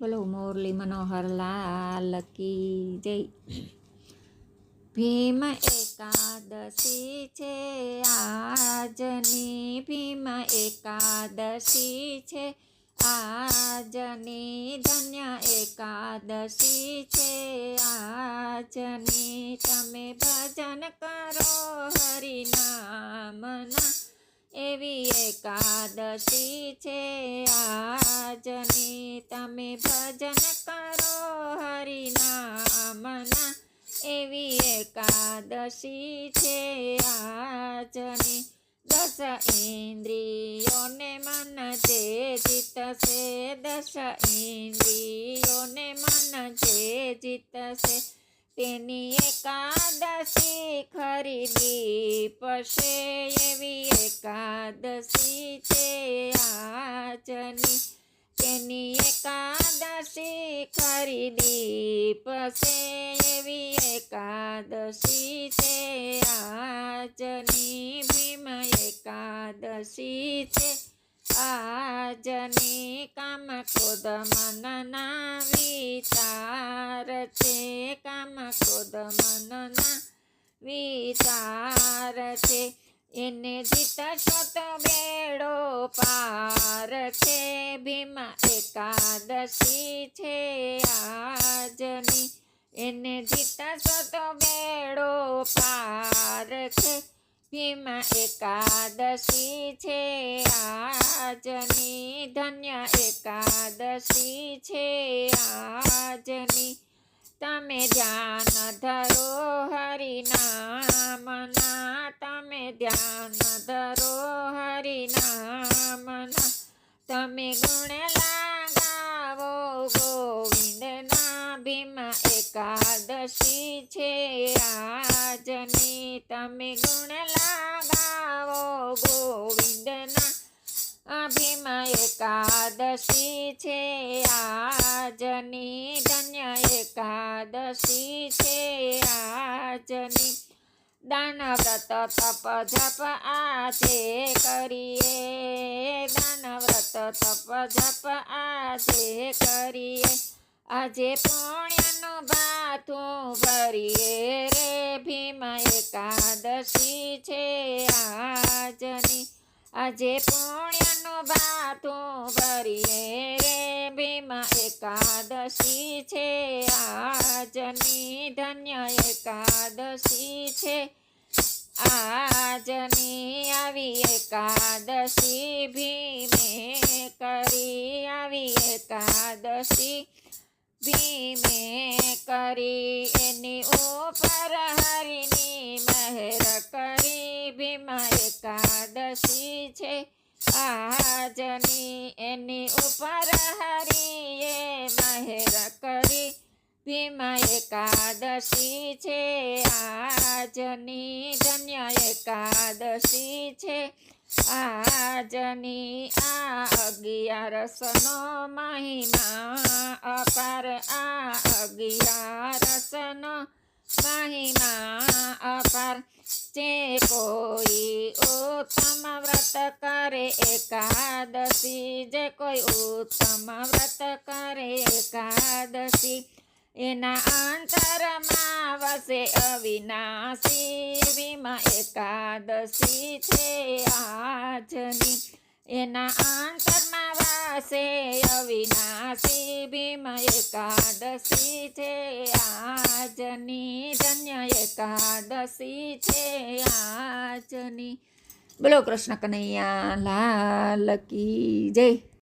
બોલો, મોરલી મનોહર લાલ કી જય. ભીમ એકાદશી છે, આજની ભીમ એકાદશી છે, આજની ધન્ય એકાદશી છે, આજની તમે ભજન કરો હરિનામના. એવી એકાદશી છે આજની તમે ભજન કરો હરિનામના. એવી એકાદશી છે આજની. દસ ઇન્દ્રિયોને મન જે જીતશે, દસ ઇન્દ્રિયોને મન જે જીતશે. તેની એકાદશી ખરીદી પશે એવી એકાદશી છે આજની. તેની એકાદશી ખરીદી પશે એવી એકાદશી છે આજની. ભીમ એકાદશી છે. આજની કામ ક્રોધ મનના વિચાર છે. કામ ક્રોધ મનના વિચાર છે. એને જીતશો તો બેડો પાર છે. ભીમ એકાદશી છે આજની. એને જીતશો તો બેડો પાર છે. ભીમ એકાદશી છે. આજની ધન્ય એકાદશી છે. આજની તમે ધ્યાન ધરો હરિનામના, તમે ધ્યાન ધરો હરિનામના. તમે ગુણ એકાદશી છે આજની તમે ગુણ લગાવો. ગોવિંદના અભિમય એકાદશી છે આજની. ધન્ય એકાદશી છે આજની. દાન વ્રત તપ જપ આજે કરીએ. દાન વ્રત તપ જપ આજે કરીએ. આજે પુણ્યનું ભાથું ભરીએ રે ભીમા એકાદશી છે આજની. આજે પુણ્યનું ભાથું ભરીએ રે ભીમા એકાદશી છે આજની. ધન્ય એકાદશી છે આજની. આવી એકાદશી ભીમે કરી. આવી એકાદશી ભીમે કરી, એની ઉપર હરિની મહેર કરી ભીમા એકાદશી છે. આજની એની ઉપર હરિએ મહેર કરી ભીમા એકાદશી છે. આજની ધન્ય એકાદશી છે. આજની આ અગિયારસનો મહિમા અપાર. આ અગિયારસનો મહિમા અપાર. જે કોઈ ઉત્તમ વ્રત કરે એકાદશી. જે કોઈ ઉત્તમ વ્રત કરે એકાદશી. એના અંતરમાં વસે અવિનાશી, વિમા એકાદશી છે આજની. એના અંતરમાં વાસે અવિનાશી ભીમ એકાદશી છે આજની. ધન્ય એકાદશી છે આજની. બોલો કૃષ્ણ કનૈયા, લાલ કી જય.